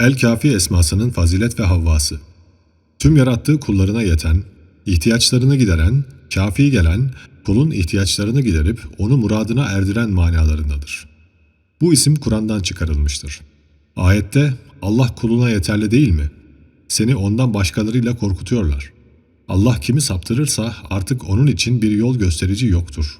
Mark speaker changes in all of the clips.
Speaker 1: El-Kafi esmasının fazilet ve havvası. Tüm yarattığı kullarına yeten, ihtiyaçlarını gideren, kafi gelen, kulun ihtiyaçlarını giderip onu muradına erdiren manalarındadır. Bu isim Kur'an'dan çıkarılmıştır. Ayette Allah kuluna yeterli değil mi? Seni ondan başkalarıyla korkutuyorlar. Allah kimi saptırırsa artık onun için bir yol gösterici yoktur.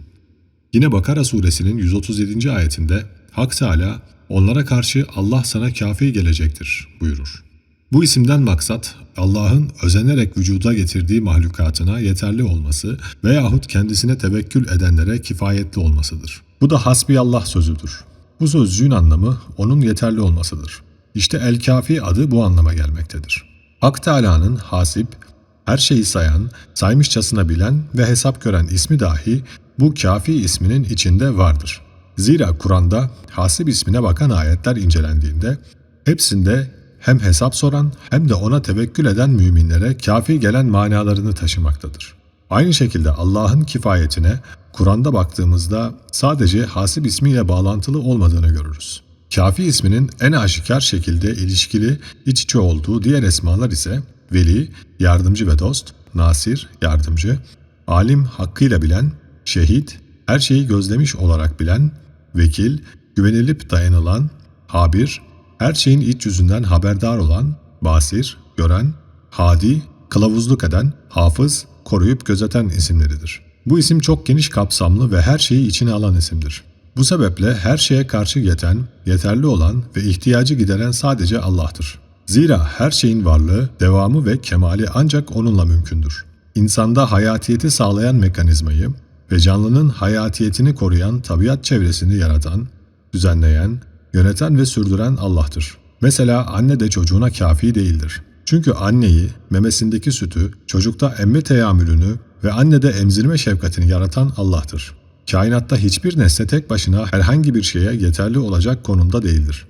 Speaker 1: Yine Bakara suresinin 137. ayetinde Hak Teala onlara karşı Allah sana kafi gelecektir buyurur. Bu isimden maksat Allah'ın özenerek vücuda getirdiği mahlukatına yeterli olması veyahut kendisine tevekkül edenlere kifayetli olmasıdır. Bu da hasbiyallah sözüdür. Bu sözcüğün anlamı onun yeterli olmasıdır. İşte el-kafi adı bu anlama gelmektedir. Hak Teala'nın hasip, her şeyi sayan, saymışçasına bilen ve hesap gören ismi dahi bu kafi isminin içinde vardır. Zira Kur'an'da hasip ismine bakan ayetler incelendiğinde hepsinde hem hesap soran hem de ona tevekkül eden müminlere kafi gelen manalarını taşımaktadır. Aynı şekilde Allah'ın kifayetine Kur'an'da baktığımızda sadece hasip ismiyle bağlantılı olmadığını görürüz. Kafi isminin en aşikar şekilde ilişkili iç içe olduğu diğer esmalar ise veli, yardımcı ve dost, nasir, yardımcı, alim hakkıyla bilen, şehit, her şeyi gözlemiş olarak bilen, vekil, güvenilip dayanılan, habir, her şeyin iç yüzünden haberdar olan, basir, gören, hadi, kılavuzluk eden, hafız, koruyup gözeten isimleridir. Bu isim çok geniş kapsamlı ve her şeyi içine alan isimdir. Bu sebeple her şeye karşı yeten, yeterli olan ve ihtiyacı gideren sadece Allah'tır. Zira her şeyin varlığı, devamı ve kemali ancak O'nunla mümkündür. İnsanda hayatiyeti sağlayan mekanizmayı ve canlının hayatiyetini koruyan tabiat çevresini yaratan, düzenleyen, yöneten ve sürdüren Allah'tır. Mesela anne de çocuğuna kafi değildir. Çünkü anneyi, memesindeki sütü, çocukta emme teamülünü ve annede emzirme şefkatini yaratan Allah'tır. Kainatta hiçbir nesne tek başına herhangi bir şeye yeterli olacak konumda değildir.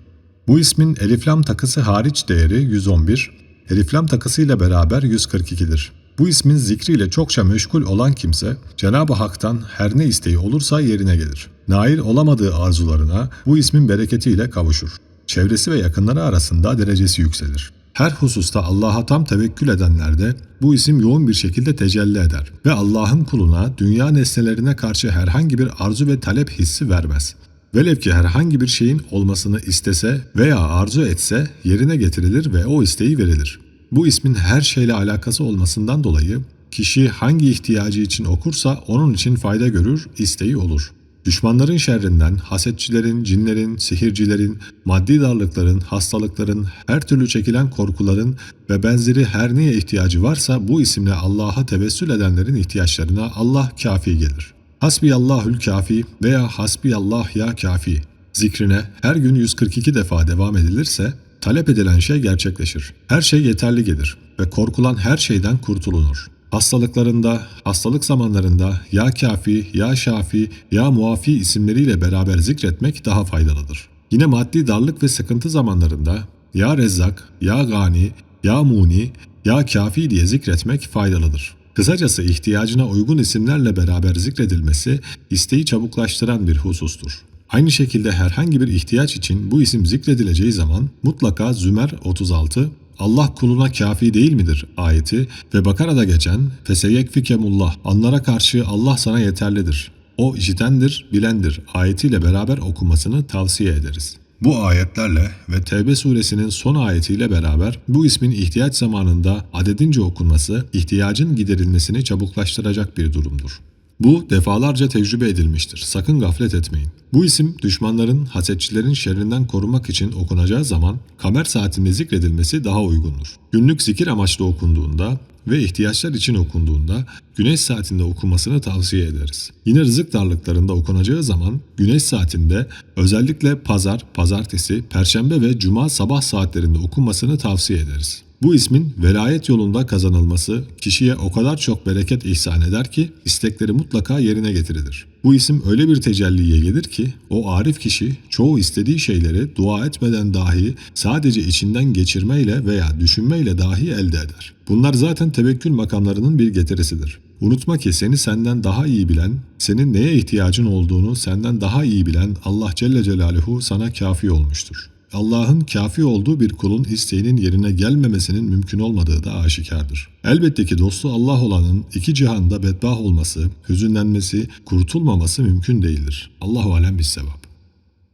Speaker 1: Bu ismin eliflam takısı hariç değeri 111, eliflam takısıyla beraber 142'dir. Bu ismin zikriyle çokça meşgul olan kimse Cenab-ı Hak'tan her ne isteği olursa yerine gelir. Nail olamadığı arzularına bu ismin bereketiyle kavuşur. Çevresi ve yakınları arasında derecesi yükselir. Her hususta Allah'a tam tevekkül edenlerde bu isim yoğun bir şekilde tecelli eder ve Allah'ın kuluna dünya nesnelerine karşı herhangi bir arzu ve talep hissi vermez. Velev ki herhangi bir şeyin olmasını istese veya arzu etse yerine getirilir ve o isteği verilir. Bu ismin her şeyle alakası olmasından dolayı kişi hangi ihtiyacı için okursa onun için fayda görür, isteği olur. Düşmanların şerrinden, hasetçilerin, cinlerin, sihircilerin, maddi darlıkların, hastalıkların, her türlü çekilen korkuların ve benzeri her neye ihtiyacı varsa bu isimle Allah'a tevessül edenlerin ihtiyaçlarına Allah kafi gelir. Hasbiyallahül kafi veya hasbiyallah ya kafi zikrine her gün 142 defa devam edilirse talep edilen şey gerçekleşir. Her şey yeterli gelir ve korkulan her şeyden kurtulunur. Hastalıklarında, hastalık zamanlarında ya kafi, ya şafi, ya muafi isimleriyle beraber zikretmek daha faydalıdır. Yine maddi darlık ve sıkıntı zamanlarında ya rezzak, ya gani, ya muni, ya kafi diye zikretmek faydalıdır. Kısacası ihtiyacına uygun isimlerle beraber zikredilmesi isteği çabuklaştıran bir husustur. Aynı şekilde herhangi bir ihtiyaç için bu isim zikredileceği zaman mutlaka Zümer 36 Allah kuluna kafi değil midir ayeti ve Bakara'da geçen feseyekfikemullah anlara karşı Allah sana yeterlidir. O işitendir, bilendir ayetiyle beraber okumasını tavsiye ederiz. Bu ayetlerle ve Tevbe suresinin son ayetiyle beraber bu ismin ihtiyaç zamanında adedince okunması ihtiyacın giderilmesini çabuklaştıracak bir durumdur. Bu defalarca tecrübe edilmiştir. Sakın gaflet etmeyin. Bu isim düşmanların, hasetçilerin şerrinden korumak için okunacağı zaman kamer saatinde zikredilmesi daha uygundur. Günlük zikir amaçlı okunduğunda ve ihtiyaçlar için okunduğunda güneş saatinde okumasını tavsiye ederiz. Yine rızık darlıklarında okunacağı zaman güneş saatinde özellikle pazar, pazartesi, perşembe ve cuma sabah saatlerinde okunmasını tavsiye ederiz. Bu ismin velayet yolunda kazanılması kişiye o kadar çok bereket ihsan eder ki istekleri mutlaka yerine getirilir. Bu isim öyle bir tecelliye gelir ki o arif kişi çoğu istediği şeyleri dua etmeden dahi sadece içinden geçirmeyle veya düşünmeyle dahi elde eder. Bunlar zaten tevekkül makamlarının bir getirisidir. Unutma ki seni senden daha iyi bilen, senin neye ihtiyacın olduğunu senden daha iyi bilen Allah Celle Celaluhu sana kafi olmuştur. Allah'ın kafi olduğu bir kulun isteğinin yerine gelmemesinin mümkün olmadığı da aşikardır. Elbette ki dostu Allah olanın iki cihanda bedbah olması, hüzünlenmesi, kurtulmaması mümkün değildir. Allahu alem bis sevap.